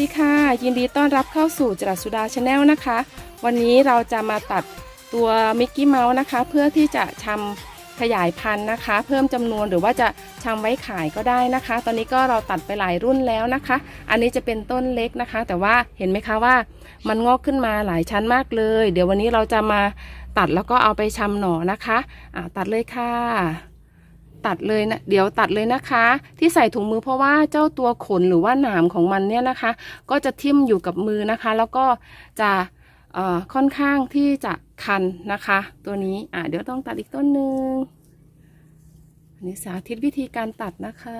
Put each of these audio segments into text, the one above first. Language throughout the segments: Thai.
ดีค่ะ ยินดีต้อนรับเข้าสู่จรัสสุดาชาแนลนะคะ วันนี้เราจะมาตัดตัวมิกกี้เมาส์นะคะ เพื่อที่จะทำขยายพันธุ์นะคะ เพิ่มจำนวนหรือว่าจะทำไว้ขายก็ได้นะคะ ตอนนี้ก็เราตัดไปหลายรุ่นแล้วนะคะ อันนี้จะเป็นต้นเล็กนะคะ แต่ว่าเห็นไหมคะว่ามันงอกขึ้นมาหลายชั้นมากเลย เดี๋ยววันนี้เราจะมาตัดแล้วก็เอาไปชำหน่อนะคะอ่าตัดเลยค่ะ ตัดเลยนะเดี๋ยวตัดเลยนะคะ ที่ใส่ถุงมือเพราะว่าเจ้าตัวขนหรือว่าหนามของมันเนี่ยนะคะ ก็จะทิ่มอยู่กับมือนะคะ แล้วก็จะค่อนข้างที่จะคันนะคะ ตัวนี้อะเดี๋ยวต้องตัดอีกต้นหนึ่งอันนี้สาธิตวิธีการตัดนะคะ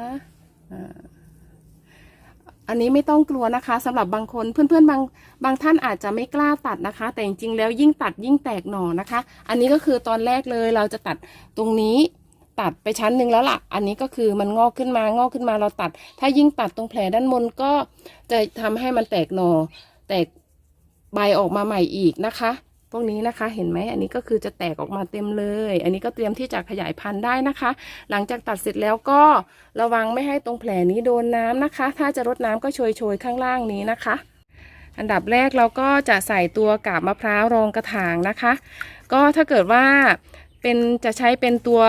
อันนี้ไม่ต้องกลัวนะคะสำหรับบางคนเพื่อนๆบางบางท่านอาจจะไม่กล้าตัดนะคะ แต่จริงๆแล้วยิ่งตัดยิ่งแตกหน่อนะคะ อันนี้ก็คือตอนแรกเลยเราจะตัดตรงนี้ ตัดไปชั้นหนึ่งแล้วล่ะ อันนี้ก็คือมันงอกขึ้นมางอกขึ้นมาเราตัด ถ้ายิ่งตัดตรงแผลด้านบนก็จะทำให้มันแตกหนอ แตกใบออกมาใหม่อีกนะคะ พวกนี้นะคะเห็นไหมอันนี้ก็คือจะแตกออกมาเต็มเลย อันนี้ก็เตรียมที่จะขยายพันธุ์ได้นะคะ หลังจากตัดเสร็จแล้วก็ระวังไม่ให้ตรงแผลนี้โดนน้ำนะคะ ถ้าจะรดน้ำก็โชยๆข้างล่างนี้นะคะ อันดับแรกเราก็จะใส่ตัวกาบมะพร้าวรองกระถางนะคะ ก็ถ้าเกิดว่าเป็นจะใช้เป็นตัว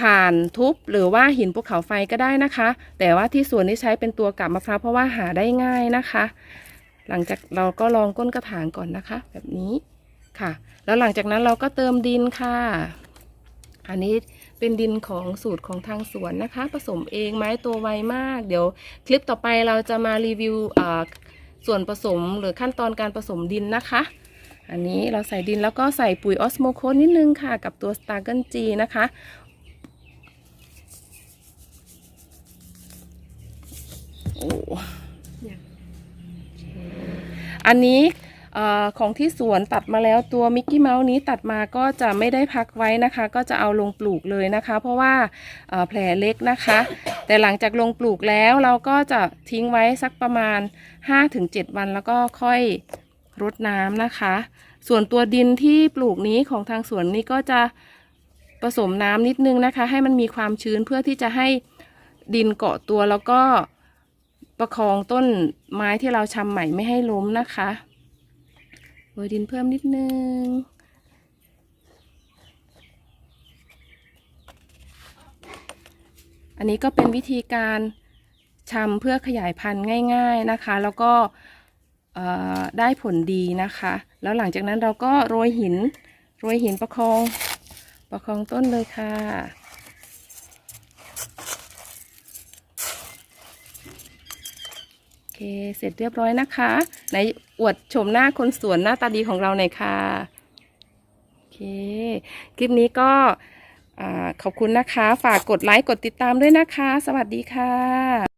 ถ่านทุบหรือว่าหินภูเขาไฟก็ได้นะคะ แต่ว่าที่สวนนี้ใช้เป็นตัวกาบมะพร้าวเพราะว่าหาได้ง่ายนะคะ หลังจากเราก็ลองก้นกระถางก่อนนะคะ แบบนี้ค่ะ แล้วหลังจากนั้นเราก็เติมดินค่ะ อันนี้เป็นดินของสูตรของทางสวนนะคะ ผสมเองไม้ตัวไวมาก เดี๋ยวคลิปต่อไปเราจะมารีวิวส่วนผสมหรือขั้นตอนการผสมดินนะคะ อันนี้เราใส่ดินแล้วก็ใส่ปุ๋ยออสโมโคนิดนึงค่ะ กับตัวสตาร์เกิลจีนะคะ อ้อันนี้อของที่สวนตัดมาแล้วตัวมิกกี้เมาส์นี้ตัดมาก็จะไม่ได้พักไว้นะคะ ก็จะเอาลงปลูกเลยนะคะ เพราะว่าแผลเล็กนะคะ แต่หลังจากลงปลูกแล้วเราก็จะทิ้งไว้สักประมาณ 5-7 วันแล้วก็ค่อยรดน้ำนะคะ ส่วนตัวดินที่ปลูกนี้ของทางสวนนี้ก็จะผสมน้ำนิดนึงนะคะ ให้มันมีความชื้นเพื่อที่จะให้ดินเกาะตัวแล้วก็ ประคองต้นไม้ที่เราชำใหม่ไม่ให้ล้มนะคะโรยดินเพิ่มนิดนึง อันนี้ก็เป็นวิธีการชำเพื่อขยายพันธุ์ง่ายๆนะคะ แล้วก็ได้ผลดีนะคะ แล้วหลังจากนั้นเราก็โรยหิน โรยหินประคอง ประคองต้นเลยค่ะ โอ เคเสร็จเรียบร้อยนะคะไหนอวดชมหน้าคนสวนหน้าตาดีของเราหน่อยค่ะโอเค คลิปนี้ก็อขอบคุณนะคะ ฝากกดไลค์กดติดตามด้วยนะคะ สวัสดีค่ะ